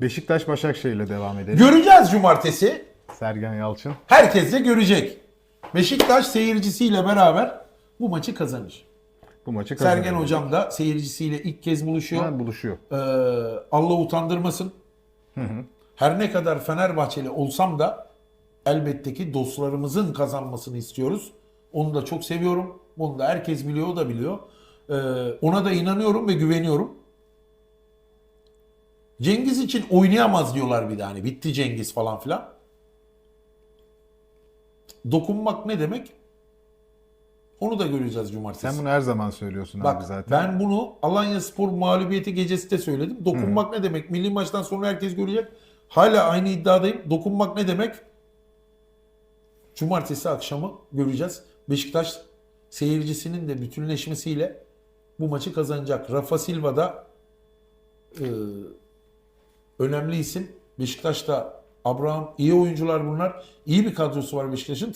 Beşiktaş Başakşehir ile devam edelim. Göreceğiz cumartesi. Sergen Yalçın. Herkes de görecek. Beşiktaş seyircisiyle beraber bu maçı kazanır. Bu maçı kazanıyor. Sergen hocam da seyircisiyle ilk kez buluşuyor. Ha, buluşuyor. Ee, Allah utandırmasın. Her ne kadar Fenerbahçeli olsam da elbette ki dostlarımızın kazanmasını istiyoruz. Onu da çok seviyorum. Bunu da herkes biliyor, o da biliyor. Ee, ona da inanıyorum ve güveniyorum. Cengiz için oynayamaz diyorlar bir de hani. Bitti Cengiz falan filan. Dokunmak ne demek? Onu da göreceğiz cumartesi. Sen bunu her zaman söylüyorsun Bak abi zaten. ben bunu Alanya Spor mağlubiyeti gecesi de söyledim. Dokunmak ne demek? Milli maçtan sonra herkes görecek. Hala aynı iddiadayım. Dokunmak ne demek? Cumartesi akşamı göreceğiz. Beşiktaş seyircisinin de bütünleşmesiyle bu maçı kazanacak. Rafa Silva da e, önemli isim. Beşiktaş'ta Abraham iyi oyuncular bunlar. İyi bir kadrosu var Beşiktaş'ın.